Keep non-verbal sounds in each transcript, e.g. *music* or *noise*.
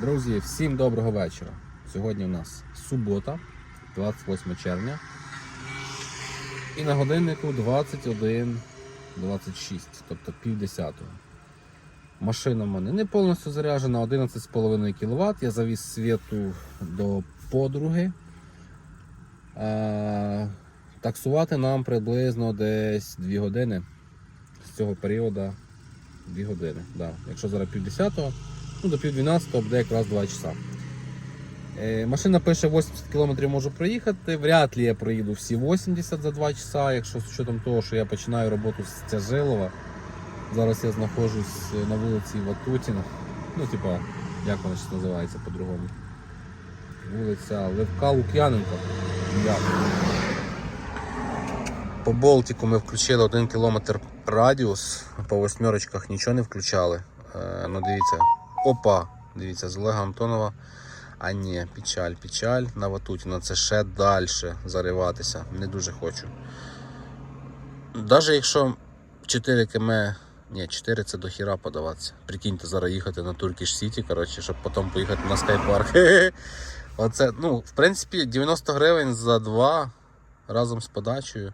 Друзі, всім доброго вечора. Сьогодні у нас субота, 28 червня. І на годиннику 21.26, тобто пів десятого. Машина в мене не повністю заряджена, 11,5 кВт. Я завіз світу до подруги. А, таксувати нам приблизно десь 2 години. З цього періоду 2 години. Да. Якщо зараз пів десятого, ну, до пів 12 буде якраз 2 часа. Е, машина пише 80 км можу проїхати. Вряд ли я проїду всі 80 за 2 часа, якщо з учетом того, що я починаю роботу з Тяжилова. Зараз я знаходжусь на вулиці Ватутіна. Ну, типа, як вона ще називається по-другому. Вулиця Левка Лук'яненка. По Болтику ми включили 1 км радіус, по восьмерочках нічого не включали. Е, ну дивіться, опа, дивіться, з Олега Антонова. А ні, печаль, печаль на Ватутіна. Це ще далі зариватися. Не дуже хочу. Навіть якщо 4 км, ні, 4 це до хіра подаватися. Прикиньте, зараз їхати на Туркіш Сіті, коротше, щоб потім поїхати на скайпарк. *laughs* Оце, ну, в принципі, 90 гривень за два разом з подачею.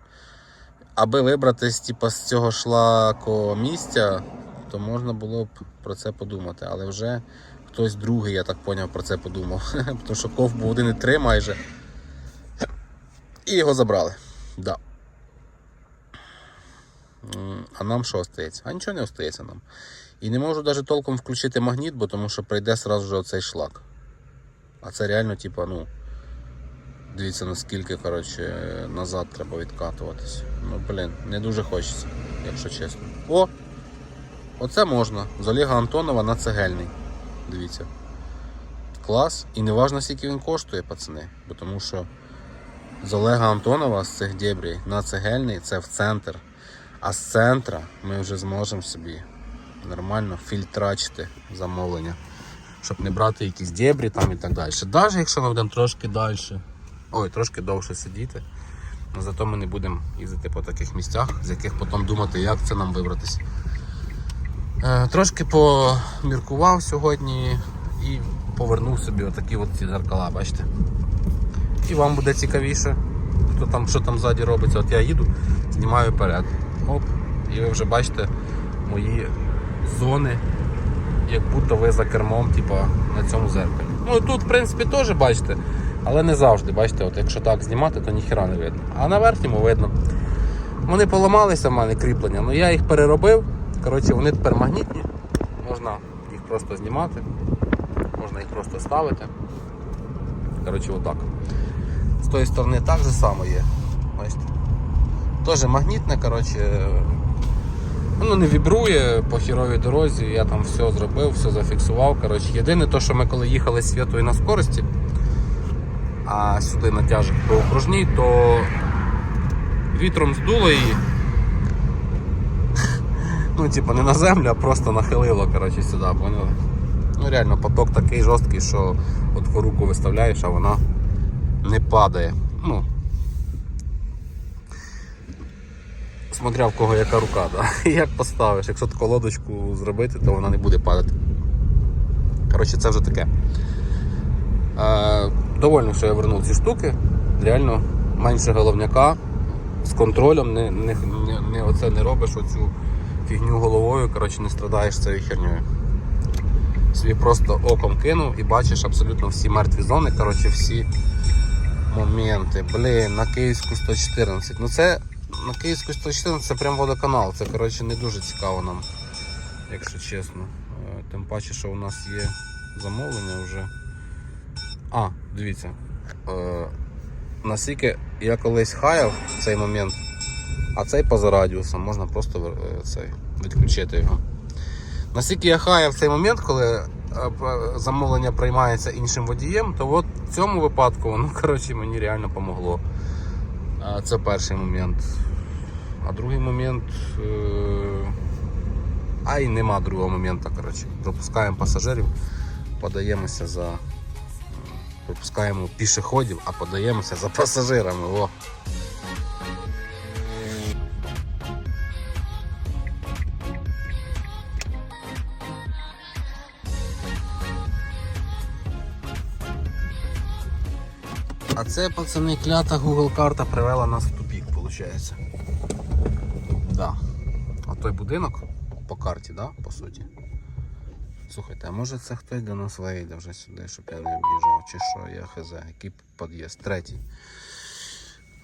Аби вибратись типу, з цього шлако місця, то можна було б про це подумати. Але вже хтось другий, я так поняв, про це подумав. *laughs* Тому що ков був 1,3 майже. І його забрали. Да. А нам що остається? А нічого не остається нам. І не можу навіть толком включити магніт, бо тому що прийде сразу же оцей шлак. А це реально, типа, ну. Дивіться, наскільки коротше, назад треба відкатуватись. Ну, блін, не дуже хочеться, якщо чесно. О! Оце можна. З Олега Антонова на цегельний. Дивіться. Клас. І не важно, скільки він коштує, пацани. Бо тому що з Олега Антонова з цих дебрій на цегельний це в центр. А з центра ми вже зможемо собі нормально фільтрачити замовлення. Щоб не брати якісь дебрі там і так далі. Навіть якщо ми будемо трошки далі, ой, трошки довше сидіти, зато ми не будемо їздити по таких місцях, з яких потім думати, як це нам вибратися. Е, Трошки поміркував сьогодні і повернув собі отакі от ці зеркала, бачите. І вам буде цікавіше, хто там, що там ззаді робиться. От я їду, знімаю вперед. Оп, і ви вже бачите мої зони, як будто ви за кермом, типа, на цьому зеркалі. Ну і тут, в принципі, теж бачите, але не завжди. Бачите, от якщо так знімати, то ніхіра не видно. А на верхньому видно. Вони поламалися в мене кріплення, але я їх переробив. Коротше, вони тепер магнітні. Можна їх просто знімати, можна їх просто ставити. Коротше, отак. З тої сторони так же само є. Бачите? Теж магнітне, коротше. Воно не вібрує по хіровій дорозі, я там все зробив, все зафіксував. Коротше. Єдине, то, що ми коли їхали з святою на скорості, а сюди натяжок по окружній, то вітром здуло її. Ну, типу, не на землю, а просто нахилило коротше, сюди, поняли? Ну реально поток такий жорсткий, що от руку виставляєш, а вона не падає. Ну, смотря в кого яка рука, да? *laughs* як поставиш. Якщо таку лодочку зробити, то вона не буде падати. Коротше, це вже таке. Е, довольно, що я вернув ці штуки. Реально менше головняка з контролем, не, не, не, не, оце не робиш оцю фігню головою, коротше, не страдаєш цією хернею. Собі просто оком кинув і бачиш абсолютно всі мертві зони, коротше, всі моменти. Блін, на Київську 114. Ну це на Київську 114 це прям водоканал. Це коротше не дуже цікаво нам, якщо чесно. Е, Тим паче, що у нас є замовлення вже. А, дивіться. Е, наскільки я колись хаяв цей момент, а цей поза радіусом можна просто е, цей, відключити його. Наскільки я хаяв цей момент, коли е, замовлення приймається іншим водієм, то от в цьому випадку воно коротше, мені реально помогло. Е, Це перший момент. А другий момент. е, А й нема другого моменту. Коротше. Пропускаємо пасажирів, подаємося за. Пропускаємо пішоходів, а подаємося за пасажирами. О. це, пацани, клята Google карта привела нас в тупік, виходить. Да. А той будинок по карті, да, по суті. Слухайте, а може це хтось до нас вийде вже сюди, щоб я не об'їжджав, чи що, я хз, який під'їзд? Третій.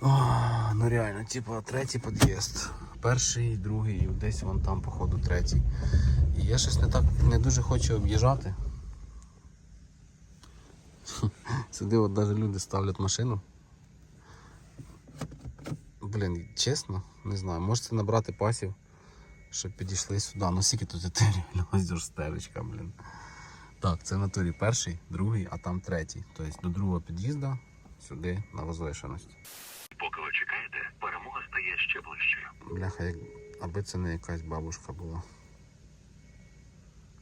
О, ну реально, типу, третій під'їзд. Перший, другий, десь вон там, походу, третій. І я щось не так не дуже хочу об'їжджати. Сюди от навіть люди ставлять машину. Блін, чесно, не знаю, можете набрати пасів, щоб підійшли сюди. Ну скільки тут етері, *laughs* ось ж блін. Так, це в натурі перший, другий, а там третій. Тобто до другого під'їзду сюди на возвишеність. Поки ви чекаєте, перемога стає ще ближчою. Бляха, як... аби це не якась бабушка була.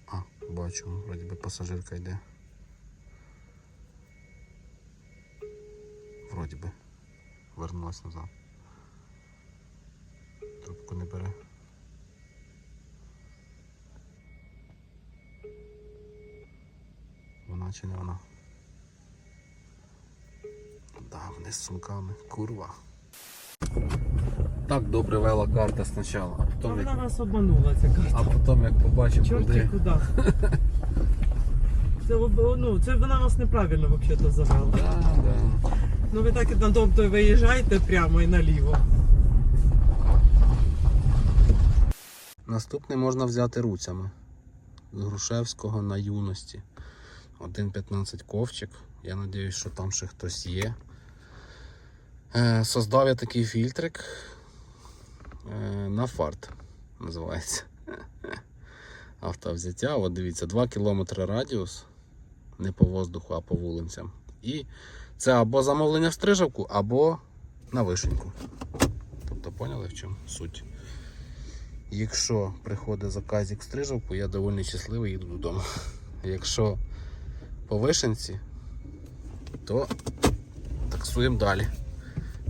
А, бачу, вроді би пасажирка йде. Вроді би. Вернулась назад. Трубку не бере. Вона чи не вона? Да, вони з сумками. Курва. Так добре вела карта спочатку, а потім вона як, нас обманула, ця а потім як побачив, Чорті куди. куди. *laughs* Це, ну, це вона нас неправильно взагалі завела. Да, да. Ну ви так і на дом той виїжджаєте прямо і наліво. Наступний можна взяти руцями. З Грушевського на юності. 1.15 ковчик. Я сподіваюся, що там ще хтось є. Е, создав я такий фільтрик е, на фарт. Називається. *laughs* Автовзяття. От дивіться, 2 км радіус. Не по воздуху, а по вулицям. І це або замовлення в стрижавку, або на вишеньку. Тобто поняли в чому суть? Якщо приходить заказик в стрижавку, я доволі щасливий їду додому. Якщо по вишенці, то таксуємо далі.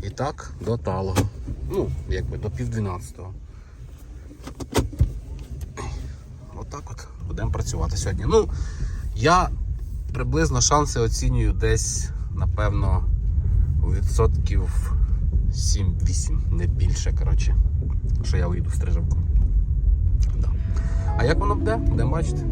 І так до талого. Ну, якби до пів дванадцятого. Отак от будемо працювати сьогодні. Ну, я приблизно шанси оцінюю десь, напевно, у відсотків 7-8, не більше, коротше, що я уїду в стрижавку. Да. А як воно буде? Будемо бачити.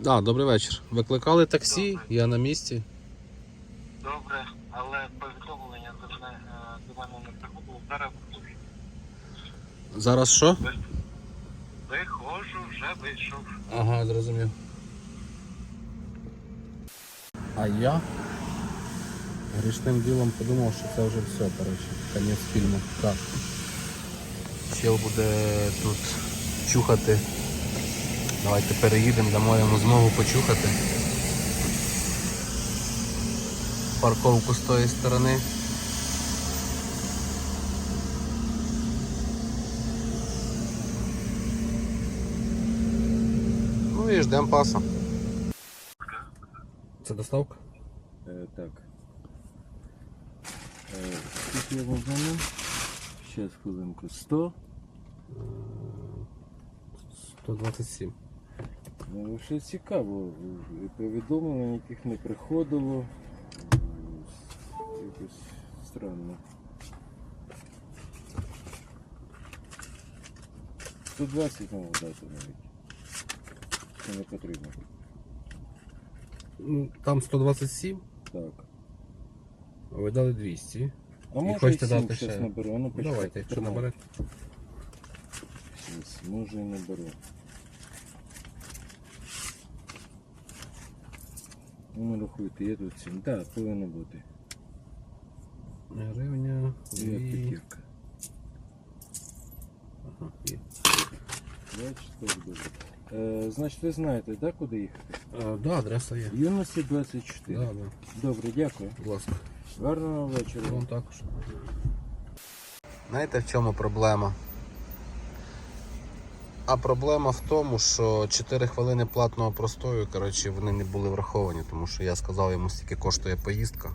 Да, добрий вечір. Викликали таксі, я на місці. добре, але повідомлення до мене, е, до мене не приходило. Зараз готові. Зараз що? Виходжу, вже вийшов. Ага, зрозумів. А я грішним ділом подумав, що це вже все, коротше, кінець фільму. Так. Чел буде тут чухати. Давайте переїдемо, дамо йому змогу почухати. Парковку з тої сторони. Ну і ждемо паса. Це доставка? Е, так. Е, скільки я возьму? Ще хвилинку. 100. 127. Ну, ще цікаво. е, Повідомлення яких не приходило. Якось странно. 120 мав дати навіть. Це не потрібно. Ну, там 127, Так. а ви дали 200. А може і 7 дати ще? наберу. А Ну, почекайте, Давайте, якщо наберете. Може і наберу. Ну, рахуйте, є тут 7. Так, повинно бути. Гривня. Є п'ятірка. Ага, є. Бачите, добре. Е, значить, ви знаєте, да, куди їхати? А, да, адреса є. Юності 24. Да, да. Добре, дякую. Будь ласка. Гарного вечора. Вам також. Знаєте, в чому проблема? А проблема в тому, що 4 хвилини платного простою, коротше, вони не були враховані, тому що я сказав йому, скільки коштує поїздка.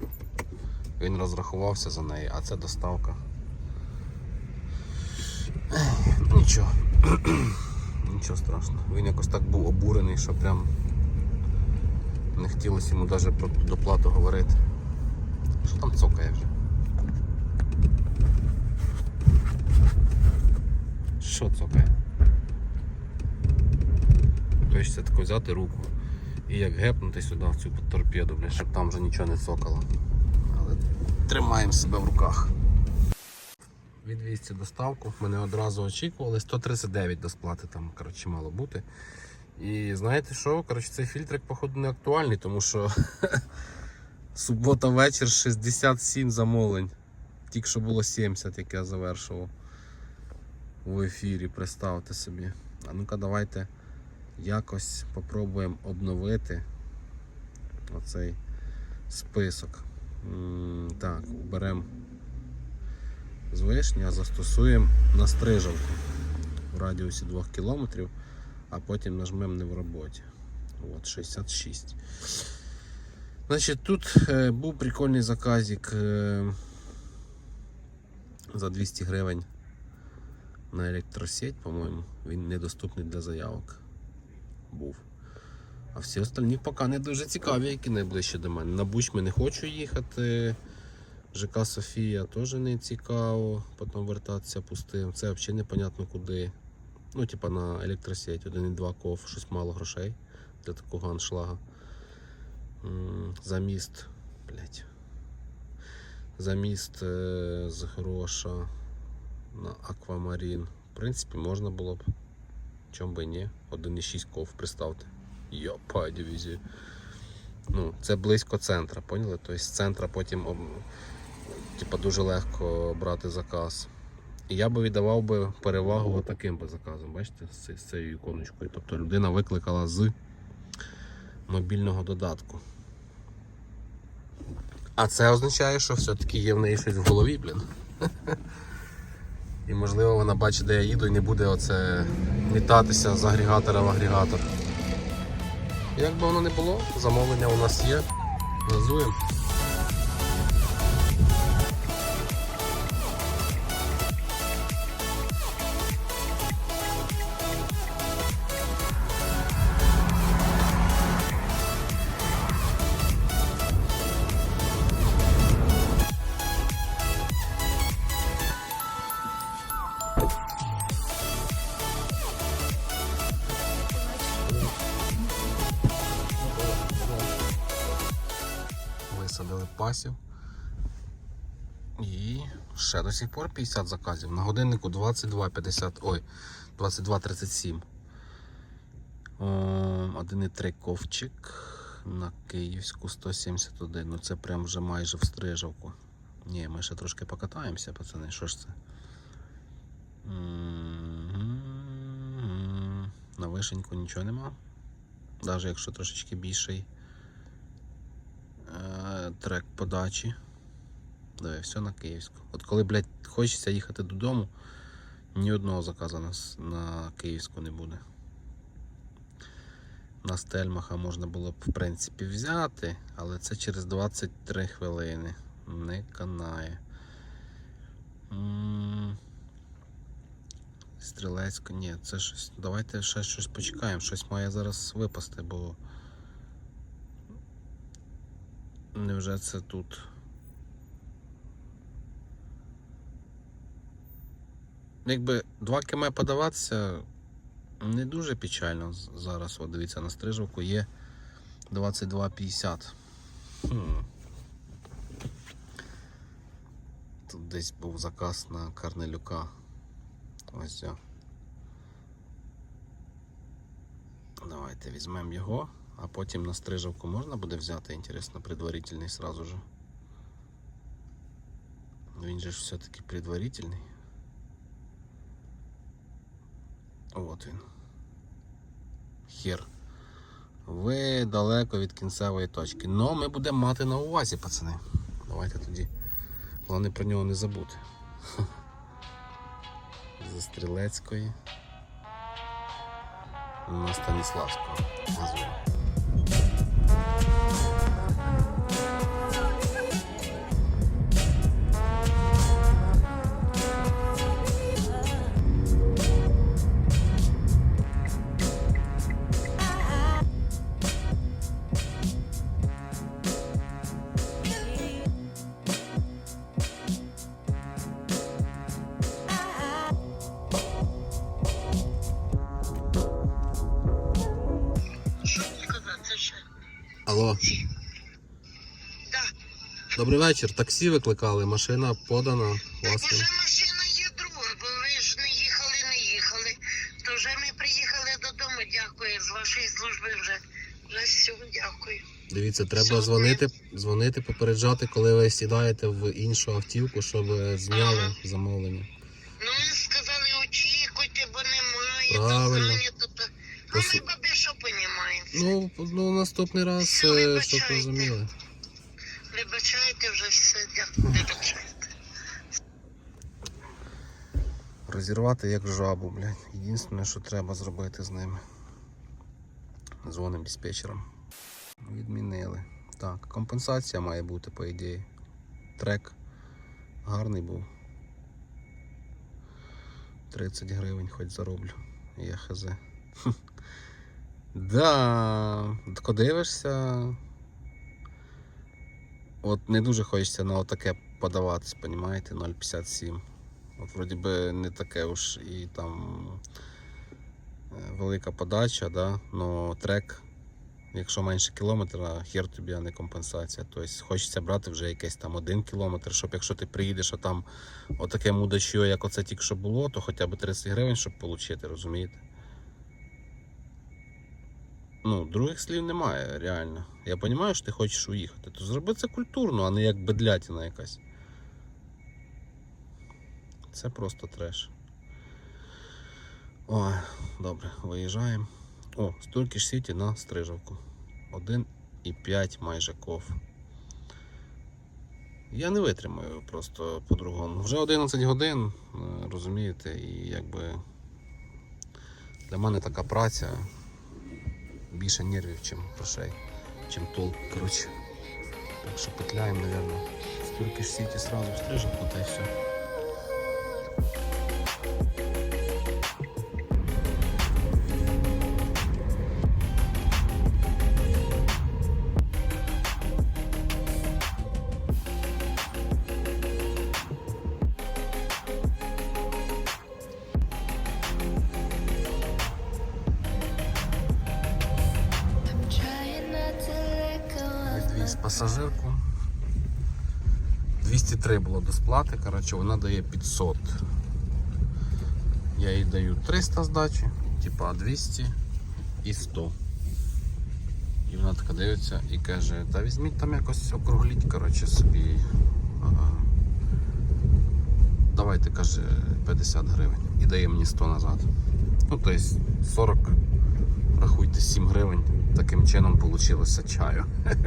Він розрахувався за неї, а це доставка. Нічого. *clears throat* Нічого страшного. Він якось так був обурений, що прям не хотілося йому навіть про доплату говорити. Що там цокає вже? Що цокає? Хочеться тако взяти руку і як гепнути сюди в цю торпеду, щоб там вже нічого не цокало. Але тримаємо себе в руках. Відвізці доставку. Мене одразу очікували. 139 до сплати там коротше, мало бути. І знаєте що? Коротше, цей фільтрик, походу, не актуальний, тому що *laughs* субота вечір 67 замовлень. Тільки що було 70, як я завершував в ефірі, представте собі. А ну-ка давайте якось попробуємо обновити оцей список. Так, беремо з вишні, а застосуємо на стрижавку в радіусі 2 км, а потім нажмемо не в роботі. От, 66. Значить, тут е, був прикольний заказик е, за 200 гривень на електросеть, по-моєму, він недоступний для заявок був. А всі остальні поки не дуже цікаві, які найближче до мене. На Бучми не хочу їхати. ЖК Софія теж не цікаво, потім вертатися пустим. Це взагалі непонятно куди. Ну, типа на електросеть 1,2 ков, щось мало грошей для такого аншлага. М, За міст, блять. За міст е, з гроша на Аквамарін. В принципі, можна було б. Чом би ні. 1,6 ков, представте. Йопа, дивізію. Ну, це близько центра, поняли? Тобто з центра потім об... типа, дуже легко брати заказ. І я би віддавав би перевагу таким би заказом, бачите, з, з цією іконочкою. Тобто людина викликала з мобільного додатку. А це означає, що все-таки є в неї щось в голові, блін. *laughs* І можливо вона бачить, де я їду, і не буде оце літатися з агрегатора в агрегатор. Як би воно не було, замовлення у нас є. Газуємо. Сих пор 50 заказів. На годиннику 22.50. Ой, 22.37. О, 1,3 ковчик на Київську 171. Ну це прям вже майже в. Ні, ми ще трошки покатаємося, пацани. Що ж це? На вишеньку нічого нема. Навіть якщо трошечки більший е, трек подачі. Давай, все на Київську. От коли, блядь, хочеться їхати додому, ні одного заказу на, на Київську не буде. На Стельмаха можна було б, в принципі, взяти, але це через 23 хвилини. Не канає. Стрілецько, ні, це щось. Давайте ще щось почекаємо. Щось має зараз випасти, бо. Невже це тут? Якби 2 км подаватися не дуже печально зараз. От дивіться, на стрижовку є 22,50. Хм. Тут десь був заказ на Карнелюка. Ось ця. Давайте візьмемо його, а потім на стрижавку можна буде взяти, інтересно, предварительний сразу же. Він же ж все-таки предварительний. От він. Хір. Ви далеко від кінцевої точки. Ну, ми будемо мати на увазі, пацани. Давайте тоді. Головне про нього не забути. *laughs* Зі стрілецької. на Станіславського. Газон. Алло, Да. добрий вечір. Таксі викликали, машина подана. Так уже машина є друга, бо ви ж не їхали, не їхали. То вже ми приїхали додому, дякую. З вашої служби вже. Вже все, дякую. Дивіться, треба Все, дзвонити, дзвонити, попереджати, коли ви сідаєте в іншу автівку, щоб зняли Ага. замовлення. Ну, сказали, очікуйте, бо немає, Правильно. то зайнято. То... А Пос- ми понімаємо? Ну, ну наступний раз, Все, щоб вибачайте. розуміли. Вибачайте вже все, дякую. Вибачайте. Розірвати як жабу, блядь. Єдине, що треба зробити з ними. Дзвоним диспетчерам. Відмінили. Так, компенсація має бути, по ідеї. Трек гарний був. 30 гривень хоч зароблю. Я хз. Да, тако дивишся. От не дуже хочеться на отаке подаватись, понімаєте, 0,57. От вроді би не таке уж і там е, велика подача, да? но трек, якщо менше кілометра, хер тобі, а не компенсація. Тобто хочеться брати вже якийсь там один кілометр, щоб якщо ти приїдеш, а там отаке мудачьо, як оце тільки що було, то хоча б 30 гривень, щоб отримати, розумієте? Ну, других слів немає, реально. Я розумію, що ти хочеш уїхати, то зроби це культурно, а не як бедлятіна якась. Це просто треш. Ой, добре, виїжджаємо. О, Turkish City на Стрижавку. 1,5 майже ков. Я не витримаю просто по-другому. Вже 11 годин, е, розумієте, і якби для мене така праця більше нервів, чим грошей, чим толк, коротше. Так що петляємо, мабуть, Turkish City сразу в Стрижавку та все. Пасажирку. 203 було до сплати, коротше, вона дає 500. Я їй даю 300 здачі, типа 200 і 100. І вона така дивиться і каже, та візьміть там якось округліть, коротше, собі. Давайте, каже, 50 гривень. І дає мені 100 назад. Ну, тобто 40, рахуйте, 7 гривень. Таким чином вийшло чаю. *laughs*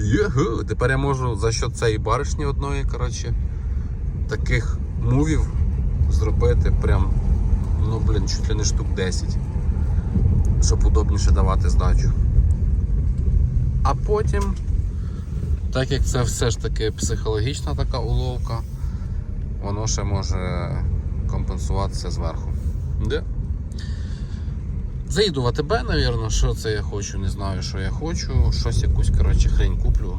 Юху, тепер я можу за що цієї баришні одної, коротше, таких мувів зробити прям, ну блін, чуть ли не штук 10, щоб удобніше давати здачу. А потім, так як це все ж таки психологічна така уловка, воно ще може компенсуватися зверху. Де? Заїду в АТБ, напевно, що це я хочу, не знаю, що я хочу. Щось якусь, коротше, хрень куплю.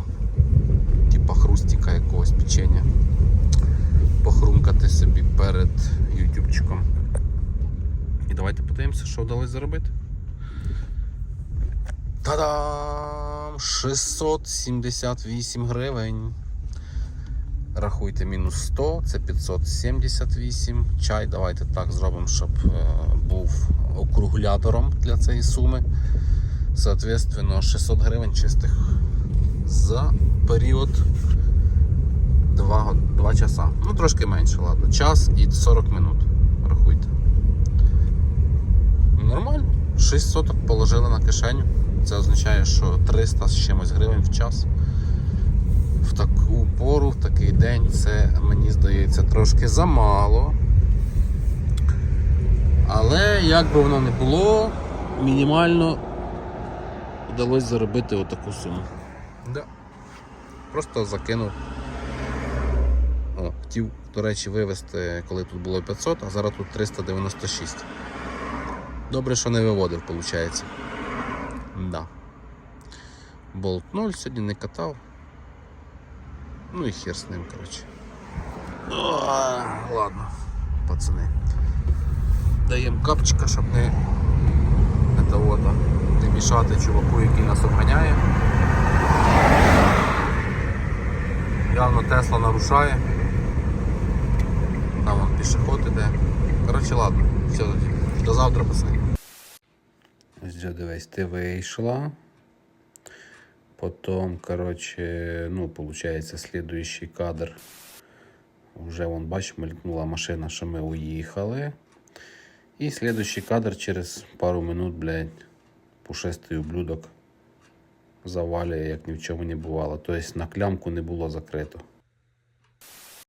Типа хрустіка якогось печення. Похрумкати собі перед ютубчиком. І давайте подивимося, що вдалося заробити. Та-дам! 678 гривень. Рахуйте мінус 100, це 578. Чай давайте так зробимо, щоб е, був округлятором для цієї суми. Соответственно, 600 гривень чистих за період 2, 2 часа. Ну, трошки менше, ладно. Час і 40 минут. Рахуйте. Нормально. 6 соток положили на кишеню. Це означає, що 300 з чимось гривень в час в таку пору, в такий день, це мені здається трошки замало. Але як би воно не було, мінімально вдалося заробити отаку суму. Да. Просто закинув. О, хотів, до речі, вивезти, коли тут було 500, а зараз тут 396. Добре, що не виводив, виходить. Да. Болт 0 сьогодні не катав. Ну і хер з ним, коротше. О, ладно, пацани. Даємо капчика, щоб не, того, не мішати чуваку, який нас обганяє. Явно Тесла нарушає. Там вон пішоход іде. Коротше, ладно, все. До завтра, пацани. Ось дивись, ти вийшла. Потом, короче, ну, получается, следующий кадр. Уже вон, бачиш, мелькнула машина, що ми уїхали. І следующий кадр через пару минут, блядь, пушистий ублюдок завалює, як ні в чому не бувало. Тобто на клямку не було закрито.